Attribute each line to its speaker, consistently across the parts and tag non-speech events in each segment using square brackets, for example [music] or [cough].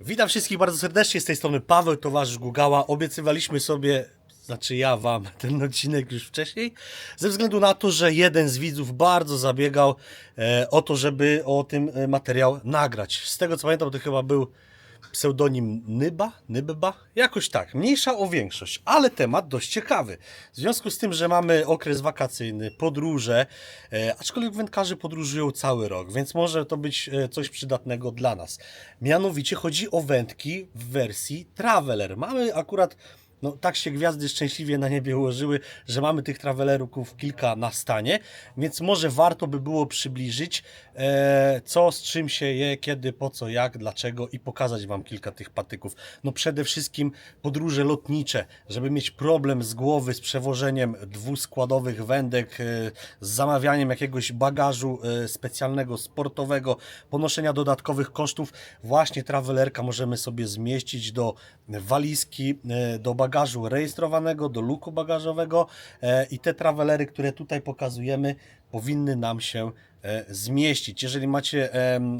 Speaker 1: Witam wszystkich bardzo serdecznie, z tej strony Paweł, towarzysz Gugała. Obiecywaliśmy sobie, znaczy ja wam, [laughs] ten odcinek już wcześniej, ze względu na to, że jeden z widzów bardzo zabiegał e, o to, żeby o tym e, materiał nagrać. Z tego co pamiętam, to chyba był pseudonim Nyba, Nybba, jakoś tak, mniejsza o większość, ale temat dość ciekawy. W związku z tym, że mamy okres wakacyjny, podróże, e, aczkolwiek wędkarze podróżują cały rok, więc może to być e, coś przydatnego dla nas. Mianowicie chodzi o wędki w wersji Traveler. Mamy akurat no, tak się gwiazdy szczęśliwie na niebie ułożyły, że mamy tych travelerów kilka na stanie, więc może warto by było przybliżyć, e, co z czym się je, kiedy, po co, jak, dlaczego i pokazać Wam kilka tych patyków. No przede wszystkim podróże lotnicze, żeby mieć problem z głowy z przewożeniem dwuskładowych wędek, e, z zamawianiem jakiegoś bagażu e, specjalnego, sportowego, ponoszenia dodatkowych kosztów, właśnie travelerka możemy sobie zmieścić do walizki, e, do bagażu rejestrowanego, do luku bagażowego e, i te travelery, które tutaj pokazujemy, powinny nam się e, zmieścić. Jeżeli macie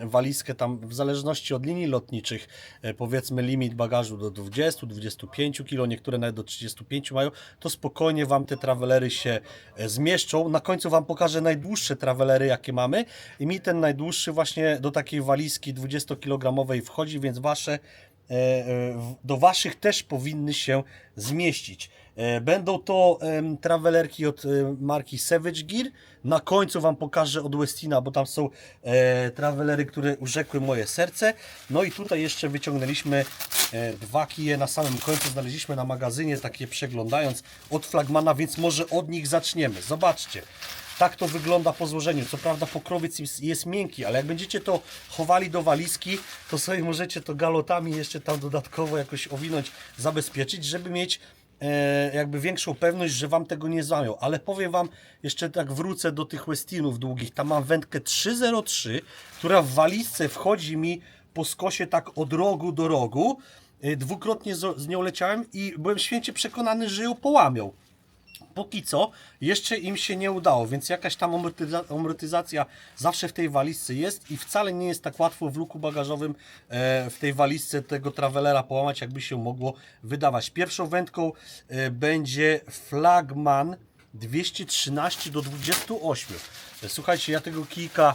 Speaker 1: walizkę tam w zależności od linii lotniczych, e, powiedzmy limit bagażu do 20-25 kg, niektóre nawet do 35 mają, to spokojnie Wam te travelery się zmieszczą. Na końcu Wam pokażę najdłuższe travelery, jakie mamy i mi ten najdłuższy właśnie do takiej walizki 20-kilogramowej wchodzi, więc Wasze do Waszych też powinny się zmieścić. E, Będą to travelerki od e, marki Savage Gear. Na końcu Wam pokażę od Westina, bo tam są e, travelery, które urzekły moje serce. No i tutaj jeszcze wyciągnęliśmy e, dwa kije na samym końcu. Znaleźliśmy na magazynie, takie przeglądając od flagmana, więc może od nich zaczniemy. Zobaczcie. Tak to wygląda po złożeniu. Co prawda pokrowiec jest, miękki, ale jak będziecie to chowali do walizki, to sobie możecie to galotami jeszcze tam dodatkowo jakoś owinąć, zabezpieczyć, żeby mieć e, jakby większą pewność, że Wam tego nie złamią. Ale powiem Wam, jeszcze tak wrócę do tych Westinów długich. Tam mam wędkę 303, która w walizce wchodzi mi po skosie tak od rogu do rogu. E, Dwukrotnie z nią leciałem i byłem święcie przekonany, że ją połamią póki co jeszcze im się nie udało, więc jakaś tam amortyza- amortyzacja zawsze w tej walizce jest i wcale nie jest tak łatwo w luku bagażowym e, w tej walizce tego travelera połamać, jakby się mogło wydawać. Pierwszą wędką e, będzie Flagman 213 do 28. E, Słuchajcie, ja tego kijka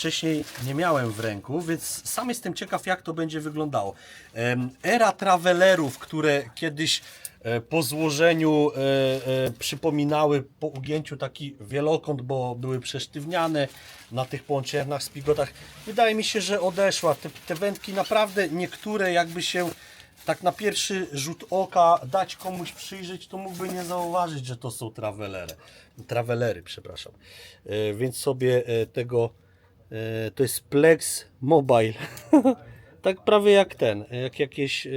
Speaker 1: wcześniej nie miałem w ręku, więc sam jestem ciekaw, jak to będzie wyglądało. Era travelerów, które kiedyś e, po złożeniu e, e, przypominały po ugięciu taki wielokąt, bo były przesztywniane na tych połączeniach, spigotach. Wydaje mi się, że odeszła. Te, te wędki naprawdę niektóre jakby się tak na pierwszy rzut oka dać komuś przyjrzeć, to mógłby nie zauważyć, że to są travelery. Travelery, przepraszam. Więc sobie tego to jest Plex Mobile. [laughs] tak prawie jak ten, jak jakieś e,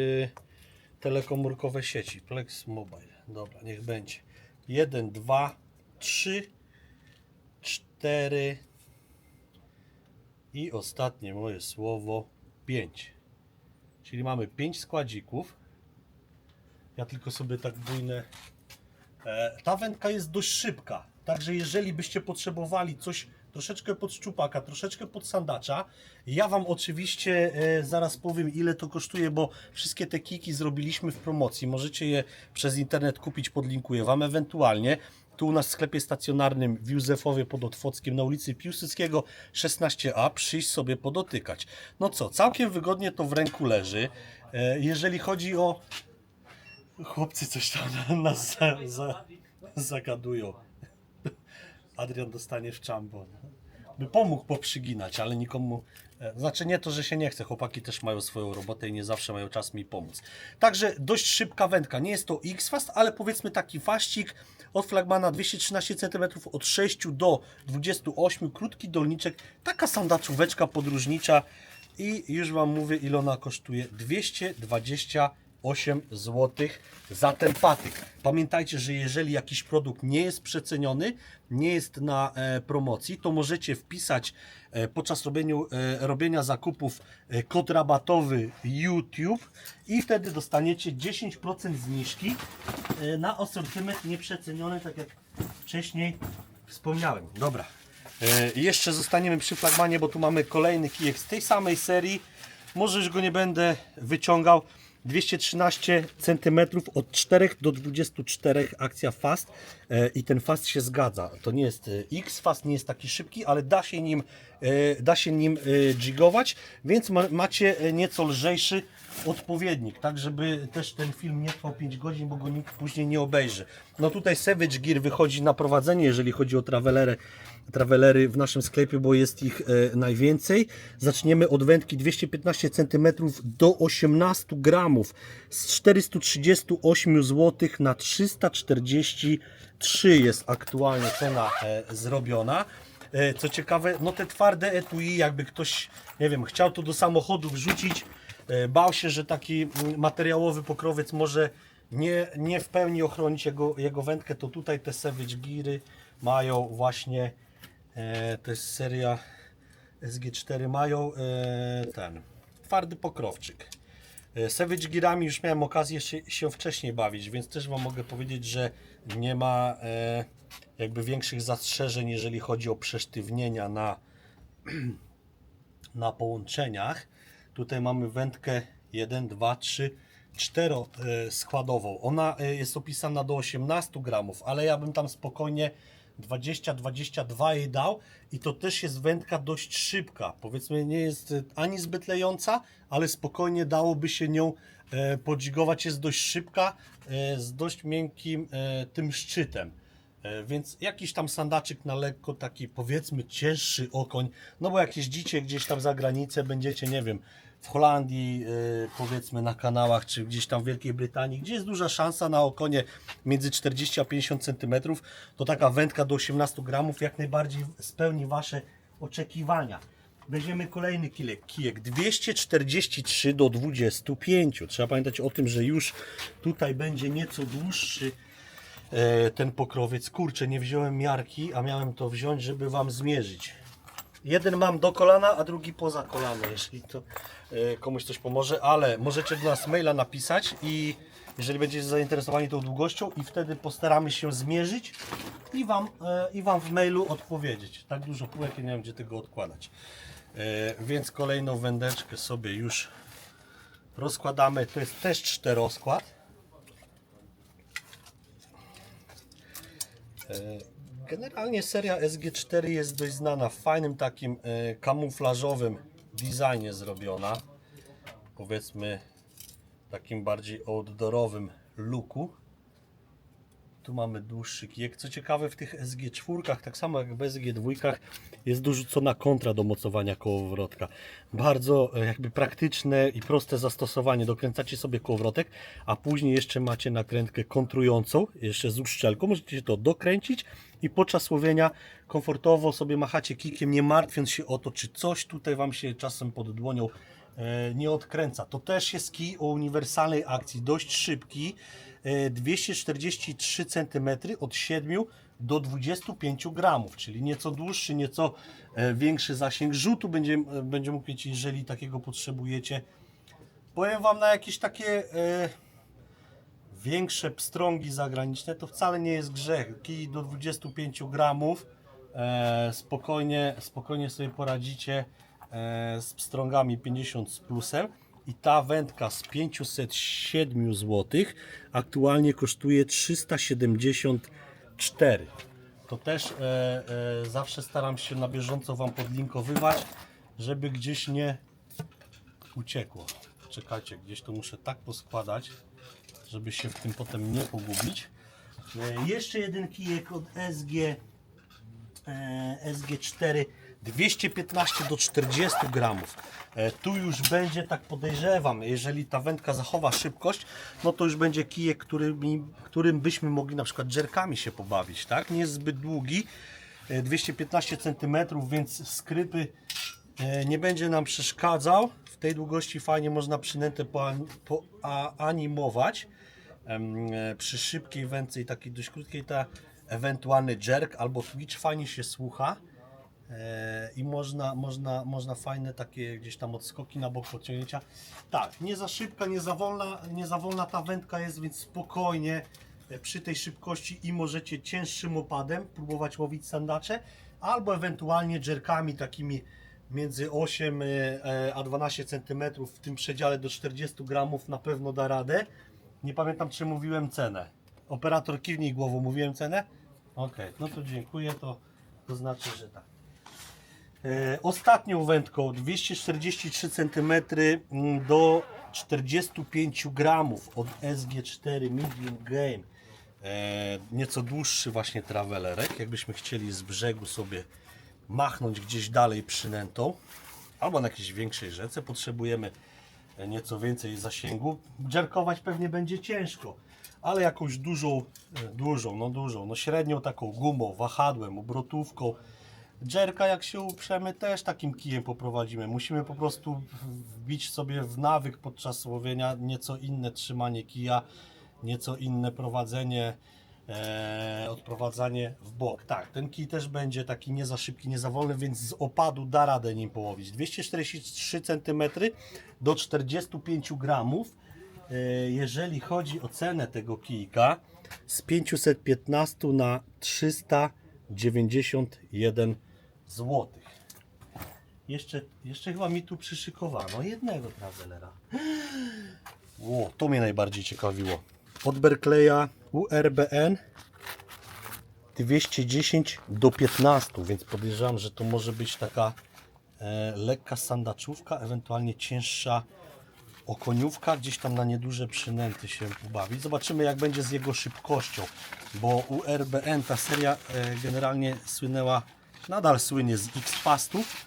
Speaker 1: telekomórkowe sieci. Plex Mobile. Dobra, niech będzie. 1, 2, 3, 4 i ostatnie moje słowo 5. Czyli mamy 5 składzików. Ja tylko sobie tak bujnę. E, ta wędka jest dość szybka. Także jeżeli byście potrzebowali coś troszeczkę pod szczupaka, troszeczkę pod sandacza, ja Wam oczywiście e, zaraz powiem ile to kosztuje, bo wszystkie te kiki zrobiliśmy w promocji. Możecie je przez internet kupić, podlinkuję Wam ewentualnie. Tu u nas w sklepie stacjonarnym w Józefowie pod Otwockiem na ulicy Piłsudskiego 16a przyjść sobie podotykać. No co, całkiem wygodnie to w ręku leży. E, Jeżeli chodzi o Chłopcy coś tam na [laughs] nas za, za, zagadują. Adrian dostanie w czambo. By pomógł poprzyginać, ale nikomu. e, Znaczy nie to, że się nie chce. Chłopaki też mają swoją robotę i nie zawsze mają czas mi pomóc. Także dość szybka wędka. Nie jest to X-Fast, ale powiedzmy taki faścik od flagmana 213 cm od 6 do 28. Krótki dolniczek. Taka sandaczóweczka podróżnicza. I już Wam mówię, ile ona kosztuje. 220 8 zł za ten patyk. Pamiętajcie, że jeżeli jakiś produkt nie jest przeceniony, nie jest na e, promocji, to możecie wpisać e, podczas robieniu, e, robienia zakupów kod rabatowy YouTube i wtedy dostaniecie 10% zniżki na asortyment nieprzeceniony, tak jak wcześniej wspomniałem. Dobra. Jeszcze zostaniemy przy flagmanie, bo tu mamy kolejny kijek z tej samej serii. Może już go nie będę wyciągał. 213 cm od 4 do 24 akcja fast i ten fast się zgadza. To nie jest e, X fast, nie jest taki szybki, ale da się nim, e, da się nim e, jigować, więc ma, macie e, nieco lżejszy odpowiednik, tak żeby też ten film nie trwał 5 godzin, bo go nikt później nie obejrzy. No tutaj Savage Gear wychodzi na prowadzenie, jeżeli chodzi o travelery, travelery w naszym sklepie, bo jest ich e, najwięcej. Zaczniemy od wędki 215 cm do 18 gramów z 438 zł na 343 jest aktualnie cena e, zrobiona. E, Co ciekawe, no te twarde etui, jakby ktoś, nie wiem, chciał to do samochodu wrzucić, e, bał się, że taki materiałowy pokrowiec może nie, nie w pełni ochronić jego, jego wędkę, to tutaj te Savage Geary mają właśnie, e, to jest seria SG4, mają e, ten twardy pokrowczyk. E, Savage Gearami już miałem okazję się, się wcześniej bawić, więc też Wam mogę powiedzieć, że nie ma e, jakby większych zastrzeżeń, jeżeli chodzi o przesztywnienia na, [clears throat] na połączeniach. Tutaj mamy wędkę 1, 2, 3, 4 składową. Ona e, jest opisana do 18 gramów, ale ja bym tam spokojnie 20-22 jej dał i to też jest wędka dość szybka. Powiedzmy nie jest e, ani zbyt lejąca, ale spokojnie dałoby się nią e. Jest dość szybka, e, z dość miękkim e, tym szczytem. E, Więc jakiś tam sandaczyk na lekko, taki powiedzmy cięższy okoń, no bo jak jeździcie gdzieś tam za granicę, będziecie, nie wiem, w Holandii, e, powiedzmy na kanałach, czy gdzieś tam w Wielkiej Brytanii, gdzie jest duża szansa na okonie między 40 a 50 cm, to taka wędka do 18 gramów jak najbardziej spełni Wasze oczekiwania. Weźmiemy kolejny kijek, kijek 243 do 25. Trzeba pamiętać o tym, że już tutaj będzie nieco dłuższy e, ten pokrowiec. Kurczę, nie wziąłem miarki, a miałem to wziąć, żeby Wam zmierzyć. Jeden mam do kolana, a drugi poza kolano, jeśli to e, komuś coś pomoże, ale możecie do nas maila napisać i jeżeli będziecie zainteresowani tą długością i wtedy postaramy się zmierzyć i Wam, e, i wam w mailu odpowiedzieć. Tak dużo półek, nie wiem gdzie tego odkładać. E, Więc kolejną wędeczkę sobie już rozkładamy. To jest też czterosskład. E, Generalnie seria SG4 jest dość znana w fajnym takim e, kamuflażowym designie zrobiona. Powiedzmy takim bardziej outdoorowym looku. Tu mamy dłuższy kijek. Co ciekawe w tych SG4, tak samo jak w SG2 jest dorzucona kontra do mocowania kołowrotka. Bardzo e, jakby praktyczne i proste zastosowanie. Dokręcacie sobie kołowrotek, a później jeszcze macie nakrętkę kontrującą, jeszcze z uszczelką. Możecie to dokręcić i podczas łowienia komfortowo sobie machacie kikiem, nie martwiąc się o to, czy coś tutaj Wam się czasem pod dłonią e, nie odkręca. To też jest kij o uniwersalnej akcji, dość szybki, 243 cm od 7 do 25 gramów, czyli nieco dłuższy, nieco e, większy zasięg rzutu będzie, e, będzie mógł mieć, jeżeli takiego potrzebujecie. Powiem Wam na jakieś takie e, większe pstrągi zagraniczne, to wcale nie jest grzech. Kij do 25 gramów, spokojnie, spokojnie sobie poradzicie z pstrągami 50 z plusem. I ta wędka z 507 zł aktualnie kosztuje 374. To też e, e, zawsze staram się na bieżąco Wam podlinkowywać, żeby gdzieś nie uciekło. Czekajcie, gdzieś to muszę tak poskładać, żeby się w tym potem nie pogubić. E, Jeszcze jeden kijek od SG e, SG4 215 do 40 gramów. E, Tu już będzie, tak podejrzewam, jeżeli ta wędka zachowa szybkość, no to już będzie kijek, którymi, którym byśmy mogli na przykład dżerkami się pobawić, tak? Nie jest zbyt długi, e, 215 cm, więc skrypy e, nie będzie nam przeszkadzał. W tej długości fajnie można przynętę poanimować. E, Przy szybkiej wędce i takiej dość krótkiej ta ewentualny jerk albo twitch fajnie się słucha. E, i można, można, można fajne takie gdzieś tam odskoki na bok podciągnięcia. Tak, nie za szybka, nie za wolna, nie za wolna ta wędka jest, więc spokojnie e, przy tej szybkości i możecie cięższym opadem próbować łowić sandacze, albo ewentualnie jerkami takimi między 8 e, a 12 cm w tym przedziale do 40 gramów na pewno da radę. Nie pamiętam czy mówiłem cenę. Operator kiwnij głową, mówiłem cenę? Okej, no to dziękuję, to, to znaczy, że tak. E, ostatnią wędką 243 cm mm, do 45 gramów od SG4 Medium Game. Nieco dłuższy właśnie travelerek, jakbyśmy chcieli z brzegu sobie machnąć gdzieś dalej przynętą albo na jakiejś większej rzece potrzebujemy e, nieco więcej zasięgu. Dziarkować pewnie będzie ciężko, ale jakąś dużą, e, dużą, no dużą, no średnią taką gumą, wahadłem, obrotówką. Dżerka jak się uprzemy też takim kijem poprowadzimy. Musimy po prostu wbić sobie w nawyk podczas łowienia nieco inne trzymanie kija, nieco inne prowadzenie, e, odprowadzanie w bok. Tak, ten kij też będzie taki nie za szybki, nie za wolny, więc z opadu da radę nim połowić. 243 cm do 45 gramów. E, jeżeli chodzi o cenę tego kijka, z 515 na 391 zł. Jeszcze, jeszcze chyba mi tu przyszykowano jednego travelera. Ło, to mnie najbardziej ciekawiło. Od Berkleya URBN 210 do 15, więc podejrzewam, że to może być taka e, lekka sandaczówka, ewentualnie cięższa okoniówka, gdzieś tam na nieduże przynęty się ubawić. Zobaczymy jak będzie z jego szybkością, bo URBN ta seria e, generalnie słynęła, nadal słynie z X-Fastów,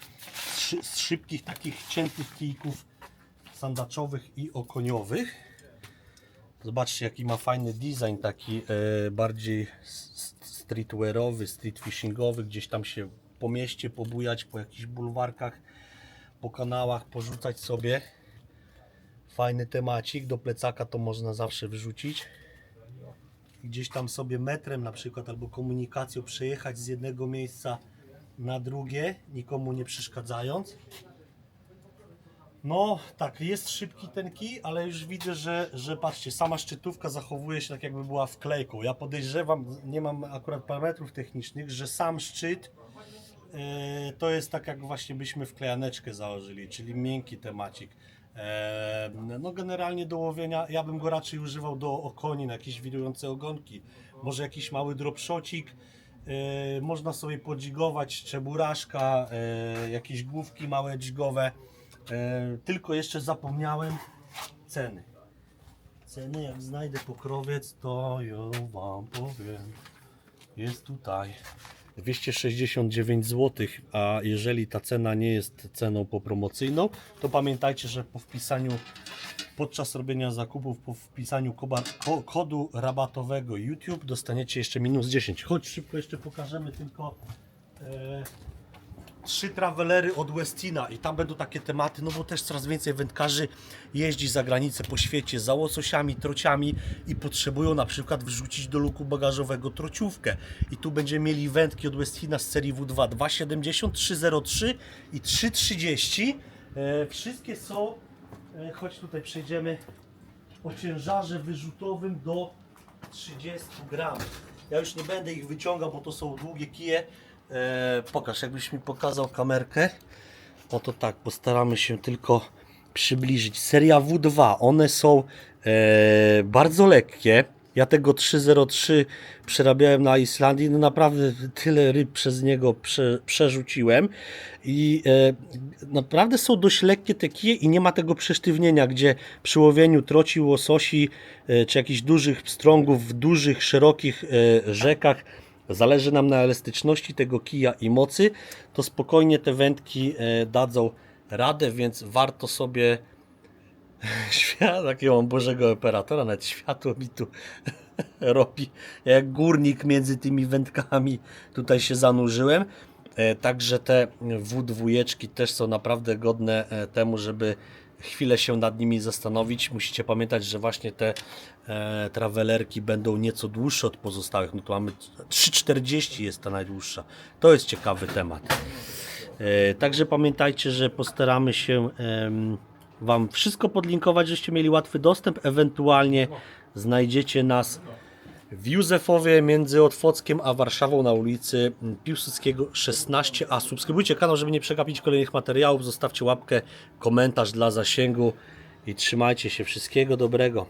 Speaker 1: z, z szybkich takich ciętych kijków sandaczowych i okoniowych. Zobaczcie jaki ma fajny design, taki e, bardziej streetwearowy, street fishingowy, gdzieś tam się po mieście pobujać, po jakichś bulwarkach, po kanałach, porzucać sobie. Fajny temacik, do plecaka to można zawsze wyrzucić. Gdzieś tam sobie metrem na przykład albo komunikacją przejechać z jednego miejsca na drugie, nikomu nie przeszkadzając. No tak, jest szybki ten kij, ale już widzę, że, że patrzcie, sama szczytówka zachowuje się tak jakby była wklejką. Ja podejrzewam, nie mam akurat parametrów technicznych, że sam szczyt e, to jest tak jak właśnie byśmy wklejaneczkę założyli, czyli miękki temacik. E, no generalnie do łowienia, ja bym go raczej używał do okoni, na jakieś wirujące ogonki. Może jakiś mały dropshocik, e, można sobie podzigować, czeburaszka, e, jakieś główki małe dźgowe. E, tylko jeszcze zapomniałem ceny. Ceny jak znajdę pokrowiec, to ją wam powiem. Jest tutaj 269 zł, a jeżeli ta cena nie jest ceną popromocyjną, to pamiętajcie, że po wpisaniu podczas robienia zakupów, po wpisaniu kodu rabatowego YouTube dostaniecie jeszcze minus 10. Chodź szybko jeszcze pokażemy tylko e, trzy travelery od Westina i tam będą takie tematy, no bo też coraz więcej wędkarzy jeździ za granicę po świecie za łososiami, trociami i potrzebują na przykład wrzucić do luku bagażowego trociówkę. I tu będziemy mieli wędki od Westina z serii W2 270, 303 i 330. E, wszystkie są, e, chodź tutaj przejdziemy, o ciężarze wyrzutowym do 30 gramów. Ja już nie będę ich wyciągał, bo to są długie kije. E, pokaż, jakbyś mi pokazał kamerkę. Oto tak, postaramy się tylko przybliżyć. Seria W2, one są e, bardzo lekkie. Ja tego 303 przerabiałem na Islandii, no naprawdę tyle ryb przez niego prze, przerzuciłem. I e, naprawdę są dość lekkie te kije i nie ma tego przesztywnienia, gdzie przy łowieniu troci, łososi e, czy jakichś dużych pstrągów w dużych, szerokich e, rzekach. Zależy nam na elastyczności tego kija i mocy, to spokojnie te wędki e, dadzą radę, więc warto sobie [laughs] świat, takiego mam Bożego operatora, nawet światło mi tu [laughs] robi, jak górnik między tymi wędkami tutaj się zanurzyłem. E, Także te W2 też są naprawdę godne e, temu, żeby chwilę się nad nimi zastanowić. Musicie pamiętać, że właśnie te e, travelerki będą nieco dłuższe od pozostałych. No to mamy 3,40 jest ta najdłuższa. To jest ciekawy temat. E, Także pamiętajcie, że postaramy się Wam wszystko podlinkować, żeście mieli łatwy dostęp. Ewentualnie znajdziecie nas w Józefowie między Otwockiem a Warszawą na ulicy Piłsudskiego 16a. Subskrybujcie kanał, żeby nie przegapić kolejnych materiałów. Zostawcie łapkę, komentarz dla zasięgu i trzymajcie się. Wszystkiego dobrego.